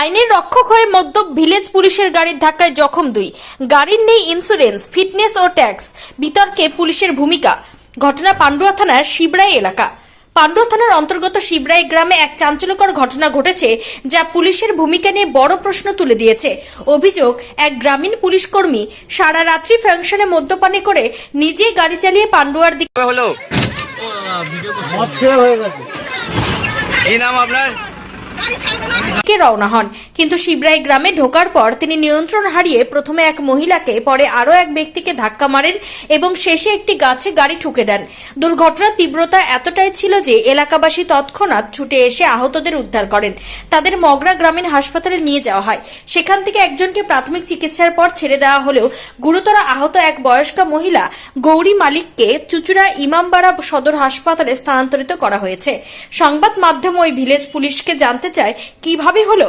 আইনের রক্ষক হয়ে মদ্যপ ভিলেজ পুলিশের গাড়ির ধাক্কায় জখম দুই। গাড়ির নেই ইন্স্যুরেন্স ফিটনেস ও ট্যাক্স বিতর্কে পুলিশের ভূমিকা। ঘটনা পান্ডুয়া থানার শিবরাই এলাকা। পান্ডুয়া থানার অন্তর্গত শিবরাই গ্রামে এক চাঞ্চল্যকর ঘটনা ঘটেছে যা পুলিশের ভূমিকা নিয়ে বড় প্রশ্ন তুলে দিয়েছে। অভিযোগ এক গ্রামীণ পুলিশ কর্মী সারা রাত্রি ফাংশনে মদ্যপানে করে নিজে গাড়ি চালিয়ে পান্ডুয়ার দিকে হলো। হয়ে গেছে। কি নাম আপনার? রওনা হন? কিন্তু শিবরাই গ্রামে ঢোকার পর তিনি নিয়ন্ত্রণ হারিয়ে প্রথমে এক মহিলাকে, পরে আরও এক ব্যক্তিকে ধাক্কা মারেন এবং শেষে একটি গাছে গাড়ি ঠুকে দেন। দুর্ঘটনার তীব্রতা এতটাই ছিল যে এলাকাবাসী তৎক্ষণাৎ ছুটে এসে আহতদের উদ্ধার করেন। তাদের মগরা গ্রামীণ হাসপাতালে নিয়ে যাওয়া হয়। সেখান থেকে একজনকে প্রাথমিক চিকিৎসার পর ছেড়ে দেওয়া হলেও গুরুতর আহত এক বয়স্কা মহিলা গৌরী মালিককে চুচুড়া ইমামবাড়া সদর হাসপাতালে স্থানান্তরিত করা হয়েছে। সংবাদ মাধ্যম ওই ভিলেজ পুলিশকে জানতে চায় কীভাবে হলো?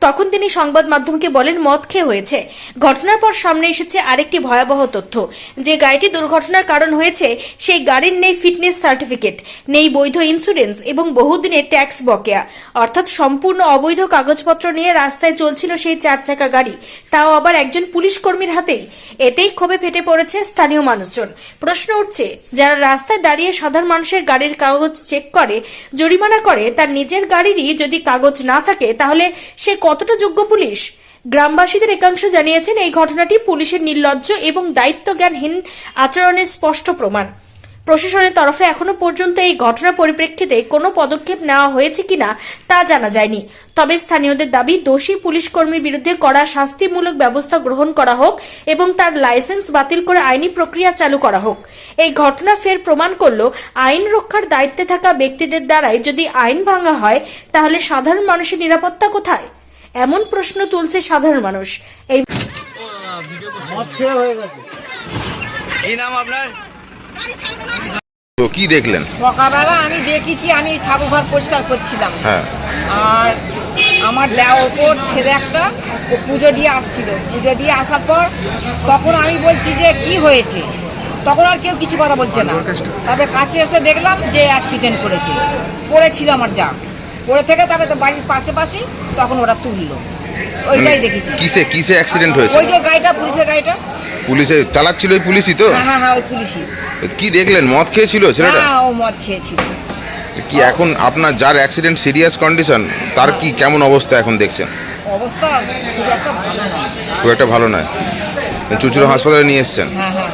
তখন তিনি সংবাদ মাধ্যমকে বলেন, মদ খেয়ে হয়েছে। ঘটনার পর সামনে এসেছে আরেকটি ভয়াবহ তথ্য। যে গাড়িটি দুর্ঘটনার কারণ হয়েছে, সেই গাড়ির নেই ফিটনেস সার্টিফিকেট, নেই বৈধ ইন্স্যুরেন্স এবং বহুদিনের ট্যাক্স বকেয়া। অর্থাৎ সম্পূর্ণ অবৈধ কাগজপত্র নিয়ে রাস্তায় চলছিল সেই চার চাকা গাড়ি। তাও আবার একজন পুলিশ কর্মীর হাতেই। এতেই ক্ষোভে ফেটে পড়েছে স্থানীয় মানুষজন। প্রশ্ন উঠছে, যারা রাস্তায় দাঁড়িয়ে সাধারণ মানুষের গাড়ির কাগজ চেক করে, জরিমানা করে, তার নিজের গাড়িরই যদি কাগজ না থাকে, তাহলে সে কতটা যোগ্য পুলিশ? গ্রামবাসীদের একাংশ জানিয়েছেন এই ঘটনাটি পুলিশের নির্লজ্জ এবং দায়িত্বজ্ঞানহীন আচরণের স্পষ্ট প্রমাণ। প্রশাসনের তরফে এখনও পর্যন্ত এই ঘটনার পরিপ্রেক্ষিতে কোনো পদক্ষেপ নেওয়া হয়েছে কিনা তা জানা যায়নি। তবে স্থানীয়দের দাবি, দোষী পুলিশ কর্মীর বিরুদ্ধে কড়া শাস্তিমূলক ব্যবস্থা গ্রহণ করা হোক এবং তার লাইসেন্স বাতিল করে আইনি প্রক্রিয়া চালু করা হোক। এই ঘটনা ফের প্রমাণ করল, আইন রক্ষার দায়িত্বে থাকা ব্যক্তিদের দ্বারাই যদি আইন ভাঙা হয়, তাহলে সাধারণ মানুষের নিরাপত্তা কোথায়? এমন প্রশ্ন তুলছে সাধারণ মানুষ। এই হয়ে কি নাম আপনার? তো কি দেখলেন? সকালবেলা আমি দেখেছি আমি ঠাকুর ঘর পরিষ্কার করছিলাম। হ্যাঁ। আর আমার দেওয়া ওপর ছেলে একটা ও পুজো দিয়ে আসছিল। পুজো দিয়ে আসার পর তখন আমি বলছি যে কি হয়েছে? তখন আর কেউ কিছু কথা বলছে না। তারপরে কাছে এসে দেখলাম যে অ্যাক্সিডেন্ট করেছে। পড়েছিল আমার যা। পড়ে থেকে তারপরে তো বাড়ির পাশে পাশে তখন ওরা তুললো। ওইটাই দেখেছি। কিসে কিসে অ্যাক্সিডেন্ট হয়েছে? ওই যে গাড়িটা পুলিশের গাড়িটা। পুলিশে চালাচ্ছিল ওই পুলিশই তো? হ্যাঁ হ্যাঁ হ্যাঁ ওই পুলিশই। কি দেখলেন? মদ খেয়েছিল ছেলেটা? হ্যাঁ ও মদ খেয়েছিল। কি এখন আপনার যার অ্যাক্সিডেন্ট সিরিয়াস কন্ডিশন তার কি কেমন অবস্থা এখন দেখছেন? অবস্থা খুব একটা ভালো নয়। চুচুড়ো হাসপাতালে নিয়ে এসছেন? হ্যাঁ হ্যাঁ।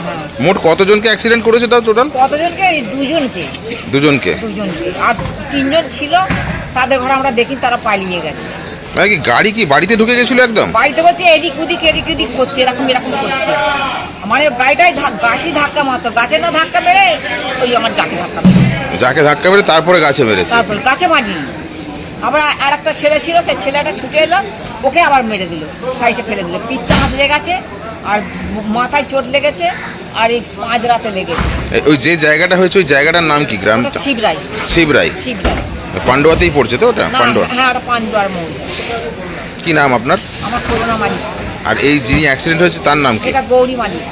মোট কতজনকে অ্যাক্সিডেন্ট করেছে তাও টোটাল কতজনকে? এই দুজনকে। দুজনকে? দুজনকে। আর তিনজন ছিল তাদের ঘরে আমরা দেখি তারা পালিয়ে গেছে। মানে কি গাড়ি কি বাড়িতে ঢুকে গেছিল একদম? বাড়িতে বলছে এদিক ওদিক এদিক ওদিক করছে এরকম এরকম করছে। মানে গাড়িটাই ধাক- গাছই ধাক্কা মারতো। গাছে না ধাক্কা মেরে ওই আমার গাছে ধাক্কা মেরে যাকে ধাক্কা মেরে তারপরে গাছে মেরেছে। তারপর গাছে মারিনি। আবার আর একটা ছেলে ছিল সেই ছেলেটা ছুটে এলো ওকে আবার মেরে দিল সাইডে ফেলে দিল। পিঠটা হাসলে গেছে আর মাথায় চোট লেগেছে আর এই পাঁচ রাতে লেগেছে। ওই যে জায়গাটা হয়েছে ওই জায়গাটার নাম কি গ্রাম গ্রামটা শিবরাই। শিবরাই। শিবরাই। পান্ডুয়াতেই পড়ছে তো ওটা? পান্ডুয়া? হ্যাঁ ওটা পান্ডুয়ার মোড় কি নাম আপনার? আমার করুণা মালিক। আর এই যিনি অ্যাক্সিডেন্ট হয়েছে তার নাম কি? এটা গৌরী মালিক।